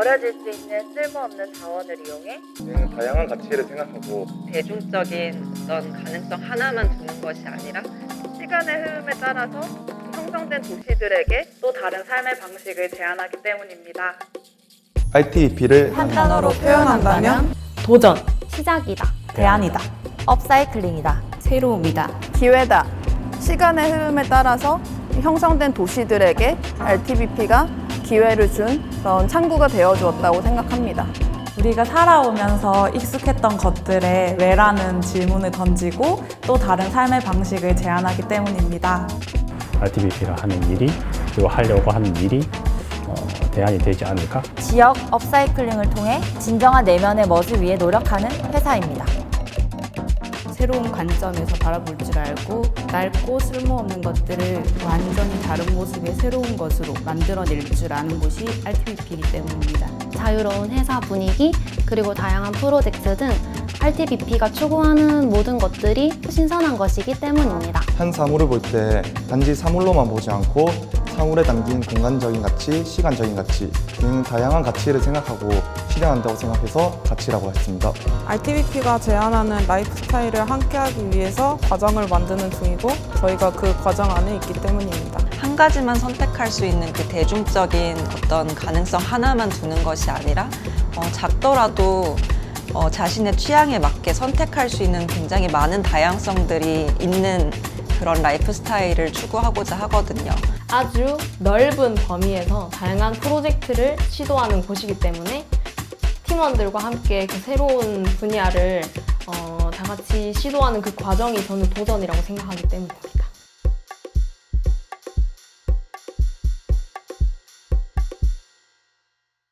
버려질 수 있는 쓸모없는 자원을 이용해 저희는 다양한 가치를 생각하고 대중적인 어떤 가능성 하나만 두는 것이 아니라 시간의 흐름에 따라서 형성된 도시들에게 또 다른 삶의 방식을 제안하기 때문입니다. ITBP를 한 단어로 표현한다면 도전, 시작이다. 대안이다. 업사이클링이다. 새로움이다. 기회다. 시간의 흐름에 따라서 형성된 도시들에게 RTBP가 기회를 준 그런 창구가 되어 주었다고 생각합니다. 우리가 살아오면서 익숙했던 것들에 왜라는 질문을 던지고 또 다른 삶의 방식을 제안하기 때문입니다. RTBP가 하는 일이 그리고 하려고 하는 일이 어, 대안이 되지 않을까 지역 업사이클링을 통해 진정한 내면의 멋을 위해 노력하는 회사입니다. 새로운 관점에서 바라볼 줄 알고 낡고 쓸모없는 것들을 완전히 다른 모습의 새로운 것으로 만들어낼 줄 아는 곳이 RTBP이기 때문입니다. 자유로운 회사 분위기 그리고 다양한 프로젝트 등 RTBP가 추구하는 모든 것들이 신선한 것이기 때문입니다. 한 사물을 볼 때 단지 사물로만 보지 않고 사물에 담긴 공간적인 가치, 시간적인 가치 등 다양한 가치를 생각하고 실현한다고 생각해서 가치라고 했습니다. RTBP가 제안하는 라이프 스타일을 함께하기 위해서 과정을 만드는 중이고 저희가 그 과정 안에 있기 때문입니다. 한 가지만 선택할 수 있는 그 대중적인 어떤 가능성 하나만 두는 것이 아니라 어, 작더라도 어, 자신의 취향에 맞게 선택할 수 있는 굉장히 많은 다양성들이 있는 그런 라이프 스타일을 추구하고자 하거든요. 아주 넓은 범위에서 다양한 프로젝트를 시도하는 곳이기 때문에 팀원들과 함께 그 새로운 분야를 어, 다 같이 시도하는 그 과정이 저는 도전이라고 생각하기 때문입니다.